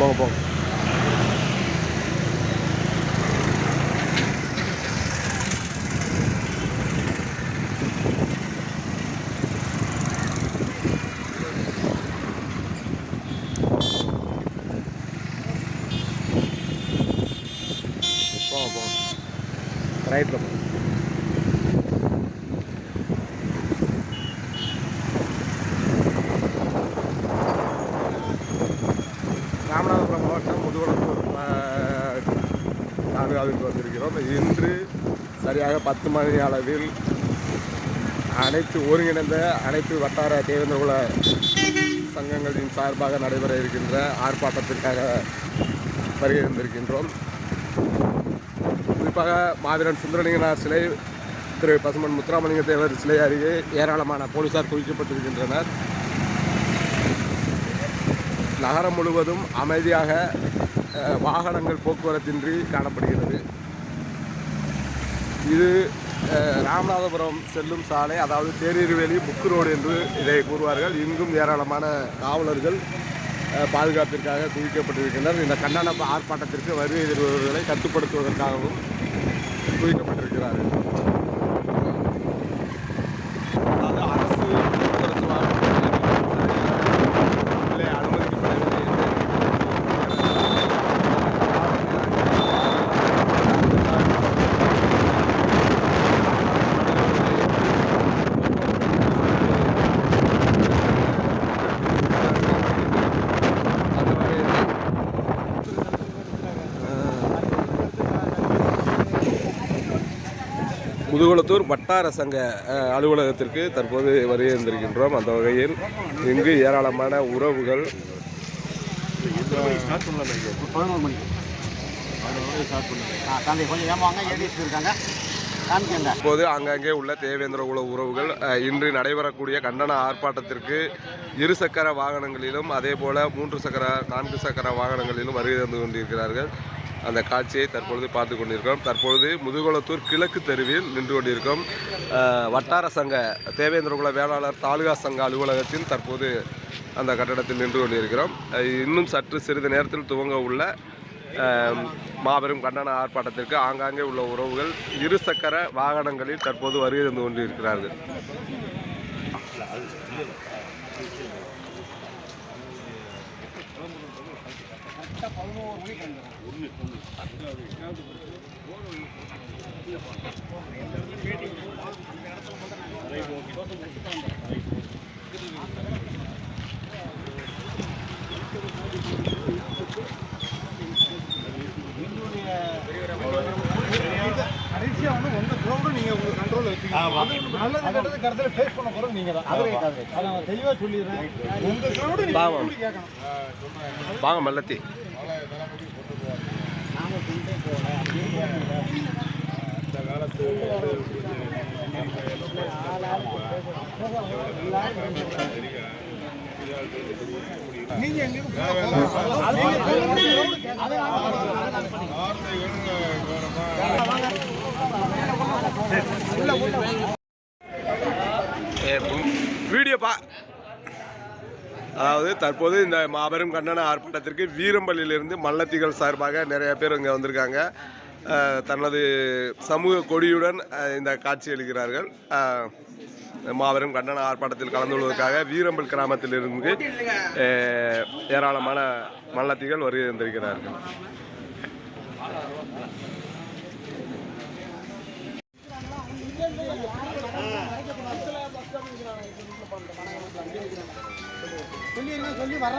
போங்க போங்க. போங்க போங்க. ரைட்டில் போங்க. ராமநாதபுரம் மாவட்டம் முதுகுளத்தூர் தாலுகாவிற்கு வந்திருக்கிறோம். இன்று சரியாக பத்து மணி அளவில் அனைத்து ஒருங்கிணைந்த அனைத்து வட்டார தேவேந்திரகுல சங்கங்களின் சார்பாக நடைபெற இருக்கின்ற ஆர்ப்பாட்டத்திற்காக வருகை தந்திருக்கின்றோம். குறிப்பாக மாவீரன் சுந்தரலிங்கனார் சிலை திரு பசுமன் முத்துராமலிங்க தேவர் சிலை அருகே ஏராளமான போலீசார் குவிக்கப்பட்டிருக்கின்றனர். நகரம் முழுவதும் அமைதியாக வாகனங்கள் போக்குவரத்தின்றி காணப்படுகிறது. இது ராமநாதபுரம் செல்லும் சாலை அதாவது தேரீர்வேலி புக்கு ரோடு என்று இதை கூறுவார்கள். இங்கும் ஏராளமான காவலர்கள் பாதுகாப்பிற்காக குவிக்கப்பட்டிருக்கின்றனர். இந்த கண்டன ஆர்ப்பாட்டத்திற்கு வருகை தருபவர்களை கட்டுப்படுத்துவதற்காகவும் குவிக்கப்பட்டிருக்கிறார்கள் அதாவது அரசு போக்குவரத்து வாகனங்கள் உள்ளே அனுமதிக்கப்படவில்லை அந்த வகையில் முதுகுளத்தூர் வட்டார சங்க அலுவலகத்திற்கு தற்போது வருகை இருந்திருக்கின்றோம் அந்த வகையில் இங்கு ஏராளமான உறவுகள். இப்போது அங்கங்கே உள்ள தேவேந்திர குல உறவுகள் இன்று நடைபெறக்கூடிய கண்டன ஆர்ப்பாட்டத்திற்கு இரு சக்கர வாகனங்களிலும் அதே போல மூன்று சக்கர நான்கு சக்கர வாகனங்களிலும் வருகை தந்து கொண்டிருக்கிறார்கள். அந்த காட்சியை தற்பொழுது பார்த்து கொண்டிருக்கிறோம். தற்பொழுது முதுகுளத்தூர் கிழக்கு தெருவில் நின்று கொண்டிருக்கும் வட்டார சங்க தேவேந்திரகுல வேளாளர் தாலுகா சங்க அலுவலகத்தில் தற்போது அந்த கட்டடத்தில் நின்று கொண்டிருக்கிறோம். இன்னும் சற்று சிறிது நேரத்தில் துவங்க உள்ள மாபெரும் கண்டன ஆர்ப்பாட்டத்திற்கு ஆங்காங்கே உள்ள உறவுகள் இருசக்கர வாகனங்களில் தற்போது வருகை தந்து கொண்டிருக்கிறார்கள். கரெக்டாக பதினோரு மணிக்கு கடைசியாக வந்து உங்கள் க்ரௌடு நீங்கள் உங்களுக்கு கண்ட்ரோல் வச்சுக்கீங்க நல்லது கெட்டது கருத்துல ஃபேஸ் பண்ண போகிறது நீங்கள் தான் அதை நான் தெளிவாக சொல்லிடுறேன் உங்கள் க்ரௌடு நீங்க கேட்கணும் வாங்க மல்லத்தி. நீங்க எங்களுக்கு வீடியோ பா அதாவது தற்போது இந்த மாபெரும் கண்டன ஆர்ப்பாட்டத்திற்கு வீரம்பள்ளியிலிருந்து மல்லத்திகள் சார்பாக நிறைய பேர் இங்கே வந்திருக்காங்க. தனது சமூக கொடியுடன் இந்த காட்சி அளிக்கிறார்கள். மாபெரும் கண்டன ஆர்ப்பாட்டத்தில் கலந்து கொள்வதற்காக வீரம்பல் கிராமத்திலிருந்து ஏராளமான மல்லத்திகள் வருகை தந்திருக்கிறார்கள். வர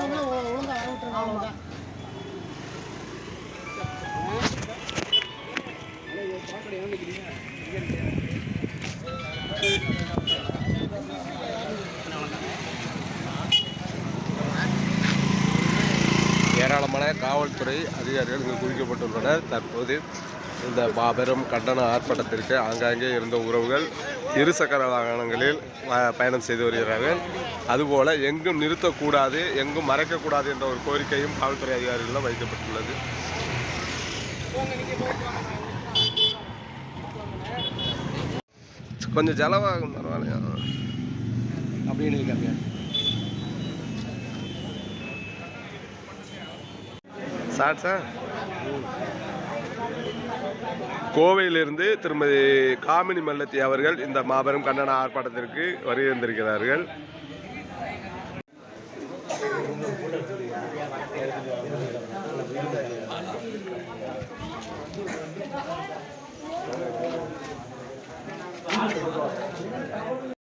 ஏராளமான காவல்துறை அதிகாரிகள் இங்கு குவிக்கப்பட்டுள்ளனர். தற்போது இந்த மாபெரும் கண்டன ஆர்ப்பாட்டத்திற்கு ஆங்காங்கே இருந்த உறவுகள் இருசக்கர வாகனங்களில் பயணம் செய்து வருகிறார்கள். அதுபோல எங்கும் நிறுத்தக்கூடாது எங்கும் மறைக்கக்கூடாது என்ற ஒரு கோரிக்கையும் காவல்துறை அதிகாரிகளிடம் வைக்கப்பட்டுள்ளது. கொஞ்சம் செலவாகும் பரவாயில்லையா? அப்படின்னு இருக்காங்க ஷார்ட்ஸா கோவையிலிருந்து திருமதி காமினி மல்லத்தி அவர்கள் இந்த மாபெரும் கண்டன ஆர்ப்பாட்டத்திற்கு வருகின்றிருக்கிறார்கள்